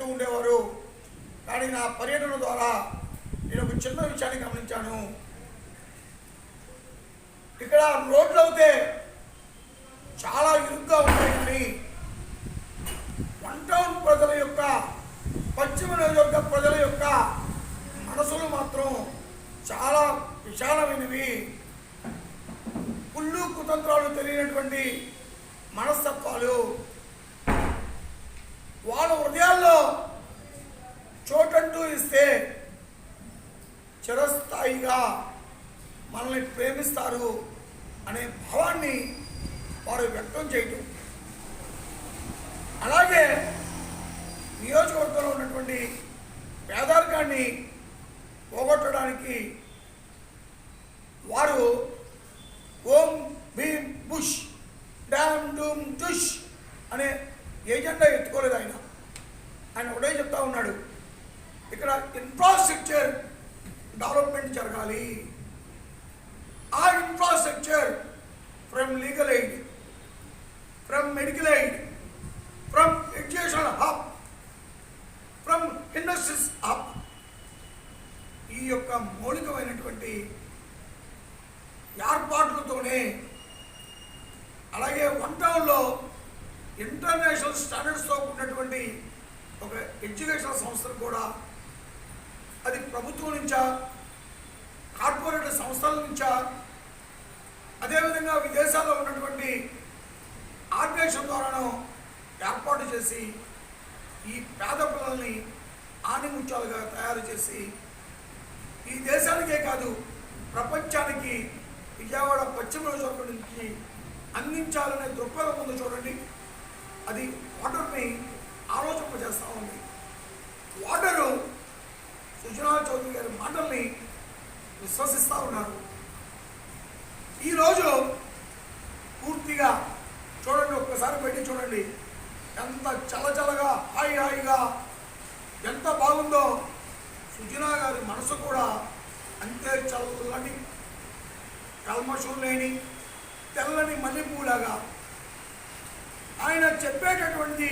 చెప్తూ ఉండేవారు. కానీ నా పర్యటన ద్వారా నేను ఒక చిన్న విషయాన్ని గమనించాను. ఇక్కడ రోడ్లు అయితే చాలా ఇరుగ్గా ఉంటాయి కానీ వన్ టౌన్ ప్రజల యొక్క పశ్చిమ నియోజకవర్గ ప్రజల యొక్క మనసులు మాత్రం చాలా విశాలమైనవి. కుళ్ళు కుతంత్రాలు తెలియనటువంటి మనస్తత్వాలు మనల్ని ప్రేమిస్తారు అనే భావాన్ని వారు వ్యక్తం చేయటం. అలాగే నియోజకవర్గంలో ఉన్నటువంటి పేదరికాన్ని పోగొట్టడానికి వారు ఓం భీమ్ బుష్ డామ్ డూమ్ డుష్ అనే ఏజెండా ఎత్తుకోలేదు ఆయన. ఆయన ఒకటే చెప్తా ఉన్నాడు. ఇక్కడ ఇన్ఫ్రాస్ట్రక్చర్ డెవలప్మెంట్ జరగాలి. ఆ infrastructure from legal aid from medical aid from education hub from industries hub ఈ యొక్క మౌలికమైనటువంటి ఏర్పాట్లతోనే అలాగే వన్ టౌన్లో ఇంటర్నేషనల్ స్టాండర్డ్స్తో ఉన్నటువంటి ఒక ఎడ్యుకేషన్ సంస్థను కూడా అది ప్రభుత్వం నుంచా కార్పొరేట్ సంస్థల నుంచా? అదేవిధంగా విదేశాల్లో ఉన్నటువంటి ఆర్గనైజేషన్ ద్వారాను ఏర్పాటు చేసి ఈ పేద పిల్లల్ని ఆనిముత్యాలుగా తయారు చేసి ఈ దేశానికే కాదు ప్రపంచానికి విజయవాడ పశ్చిమ నియోజకవర్గం నుంచి అందించాలనే దృక్పథం ముందు చూడండి. అది వాటర్ని ఆలోచింపజేస్తూ ఉంది. వాటరు సుజనా చౌదరి గారి మాటల్ని విశ్వసిస్తూ ఉన్నారు. ఈరోజు పూర్తిగా చూడండి ఒక్కసారి పెట్టి చూడండి. ఎంత చలచలగా హాయి హాయిగా ఎంత బాగుందో సుజనా గారి మనసు కూడా అంతే చల్లని కల్మషం లేని తెల్లని మల్లెపూలాగా. ఆయన చెప్పేటటువంటి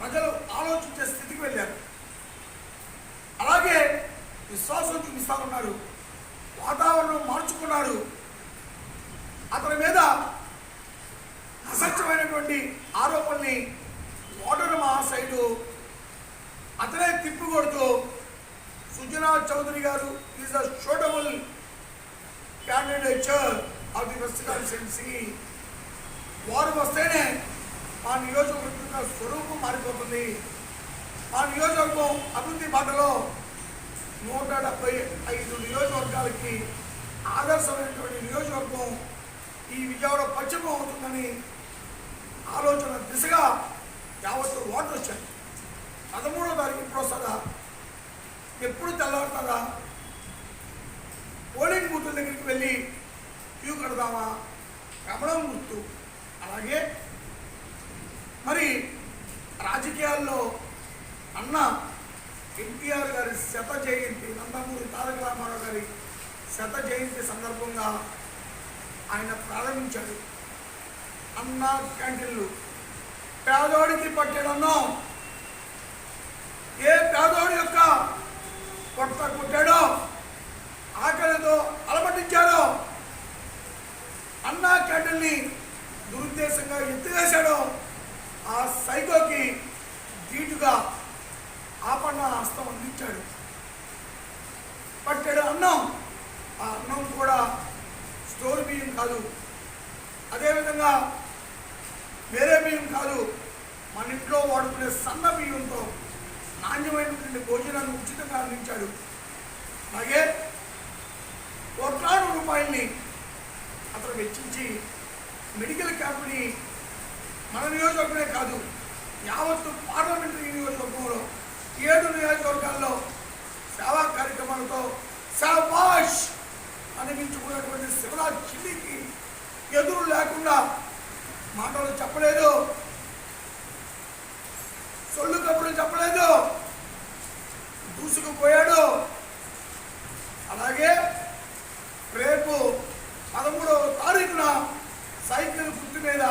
ప్రజలు ఆలోచించే స్థితికి వెళ్ళారు. అలాగే విశ్వాసం చూపిస్తా ఉన్నారు. వాతావరణం మార్చుకున్నారు అతని మీద అసత్యమైనటువంటి ఆరోపణల్ని ఓటర్ మహాశైలు అతనే తిప్పికొడుతూ Sujana Chowdary garu is a suitable candidature of the west constituency. వారు వస్తేనే మా నియోజకవర్గ స్వరూపం మారిపోతుంది. మా నియోజకవర్గం అభివృద్ధి బాటలో నూట డెబ్బై ఐదు నియోజకవర్గాలకి ఆదర్శమైనటువంటి నియోజకవర్గం ఈ విజయవాడ పశ్చిమం అవుతుందని ఆలోచన దిశగా యావత్తు ఓట్లు వచ్చాయి. పదమూడో తారీఖు ఇప్పుడు వస్తుందా? ఎప్పుడు తెల్లవారుతుందా పోలింగ్ బూతుల దగ్గరికి వెళ్ళి క్యూ కడదామా? రమణం గుర్తు. అలాగే మరి రాజకీయాల్లో అన్న ఎన్టీఆర్ గారి శత జయంతి నందమూరి తారక రామారావు గారి శత జయంతి సందర్భంగా ఆయన ప్రారంభించాడు అన్న క్యాంటీన్లు. పేదోడికి పట్టెడన్నాం ఏ పేదోడి యొక్క కొట్ట కొట్టాడో ఆకలితో అలమటించాడో అన్నా క్యాంటీన్ని దురుద్దేశంగా ఎత్తివేశాడో ఆ సైకోకి ధీటుగా ఆపన్న హస్తం అందించాడు పట్టాడు అన్నం ఆ అన్నం కూడా స్టోర్ బియ్యం కాదు అదేవిధంగా వేరే బియ్యం కాదు మన ఇంట్లో వాడుకునే సన్న బియ్యంతో నాణ్యమైనటువంటి భోజనాన్ని ఉచితంగా అందించాడు అలాగే కోట్లాది రూపాయల్ని అతను వెచ్చించి మెడికల్ క్యాంప్ని మన నియోజకవర్గమే కాదు యావత్తు పార్లమెంటరీ నియోజకవర్గంలో ఏడు నియోజకవర్గాల్లో సేవా కార్యక్రమాలతో శాబాష్ అనిపించుకున్నటువంటి శివరాజ్ చిల్లికి ఎదురు లేకుండా మాటలు చెప్పలేదు. సొల్లు కప్పుడు చెప్పలేదు. దూసుకుపోయాడు. అలాగే రేపు పదమూడవ తారీఖున సైకిల్ గుర్తు మీద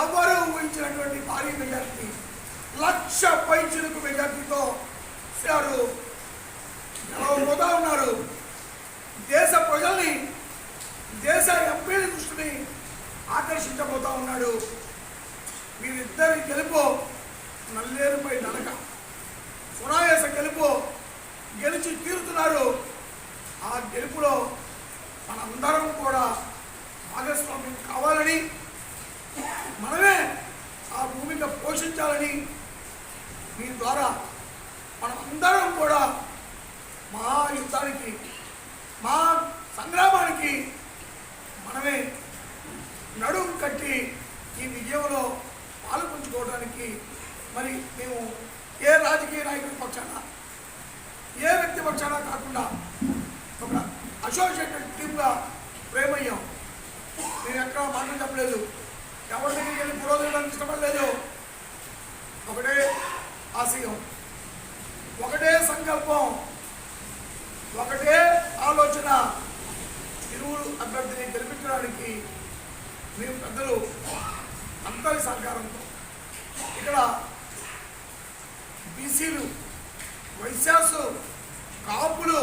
ఎవరు ఊహించినటువంటి భారీ మెజార్టీ లక్ష పైచులకు మెజార్టీతో సారు గెలవబోతా ఉన్నారు. కావాలని మనమే ఆ భూమిక పోషించాలని మీ ద్వారా మనం అందరం కూడా మా యుద్ధానికి మా సంగ్రామానికి మనమే నడుం కట్టి ఈ విజయంలో పాల్పంచుకోవడానికి మరి మేము ఏ రాజకీయ నాయకుడి పక్షాన ఏ వ్యక్తి పక్షాన కాకుండా ఒక అసోసియేటెడ్ టీమ్గా ప్రేమయ్యాం. నేను ఎక్కడ మాటలు చెప్పలేదు. ఎవరి దగ్గరికి వెళ్ళి పురోగతి ఇష్టపడలేదు. ఒకటే ఆశయం. ఒకటే సంకల్పం. ఒకటే ఆలోచన. ఇరువురు అభ్యర్థిని గెలిపించడానికి మేము పెద్దలు అందరి సహకారంతో ఇక్కడ బీసీలు వైశ్యాసు కాపులు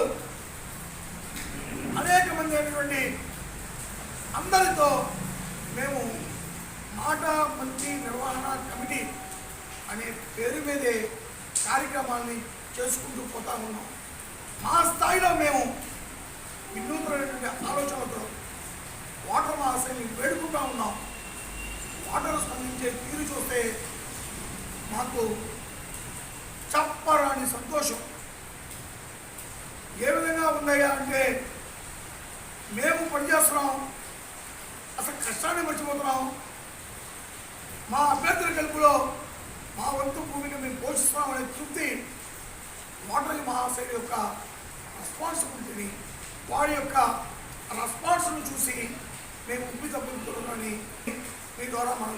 అనేక మంది అయినటువంటి అందరితో మేము మాట మంచి నిర్వహణ కమిటీ అనే పేరు మీదే కార్యక్రమాన్ని చేసుకుంటూ పోతా ఉన్నాం. మా స్థాయిలో మేము వినూత్నమైనటువంటి ఆలోచనలతో వాటర్ మహాశైని వేడుకుంటా ఉన్నాం. వాటర్ స్పందించే తీరు చూస్తే మాకు చప్పరాని సంతోషం. ఏ విధంగా ఉన్నాయా అంటే మేము పనిచేస్తున్నాం. అసలు కష్టాన్ని మర్చిపోతున్నాం మా అభ్యర్థుల గెలుపులో మా వంతు భూమిని మేము పోషిస్తున్నామనే తృప్తి ఓటర్ల మహాశైలి యొక్క రెస్పాన్సిబిలిటీని వారి యొక్క రెస్పాన్స్ను చూసి మేము ఉబ్బి తప్పుతున్నామని మీ ద్వారా మనం